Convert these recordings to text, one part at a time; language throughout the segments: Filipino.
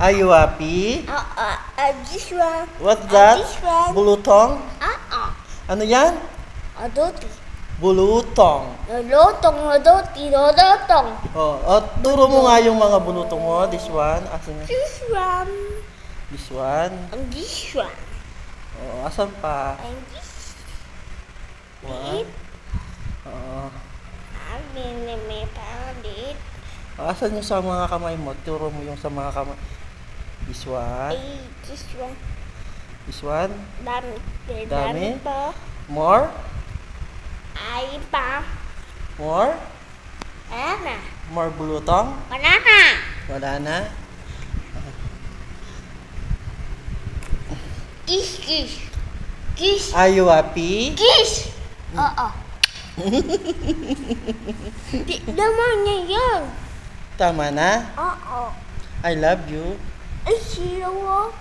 Are you happy? Uh, uh, uh, this one. What's Uh, that? this one. Bulutong? Uh, uh. Ano yan? Adoti. Bulutong. Lolotong, adoti, lolotong. Oh, oh, turo mo nga yung mga bulutong mo. This one. Asan? This one. This one. And this one. Oh, asan pa? And this One. Oh. I mean, may found it. Oh, asan yung sa mga kamay mo? Turo mo yung sa mga kamay. This one. Ay, this one. This one. Dami. Dami, Dami? pa. More. Ay pa. More. Banana. More bulutong. Banana. Wala na. Kiss, kiss. Kiss. Are you happy? Kiss. Oo. Di naman niya yan. Tama na. Oo. I love you. Mo?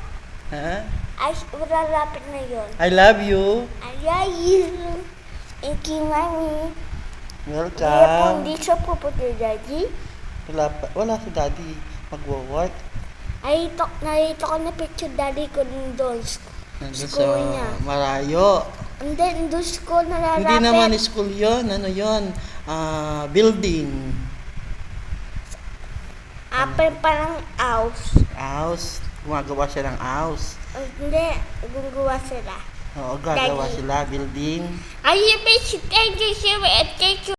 Ha? Ay, malalapit na yun. I love you. I love you. Thank you, Mami. Welcome. hindi siya pupunta, Daddy. Wala, pa, wala si daddy. Magwo-work. Ay, ito, nakita ko na picture daddy ko dun doon. Nandun School sa niya. Marayo. And then, doon school na lalapit. Hindi naman school yon Ano yon Ah, building. Apple pa ng house. House. Gumagawa siya ng house. Uh, hindi, gumagawa sila. Oo, gagawa Daddy. sila. Building. Ay, yung and thank you.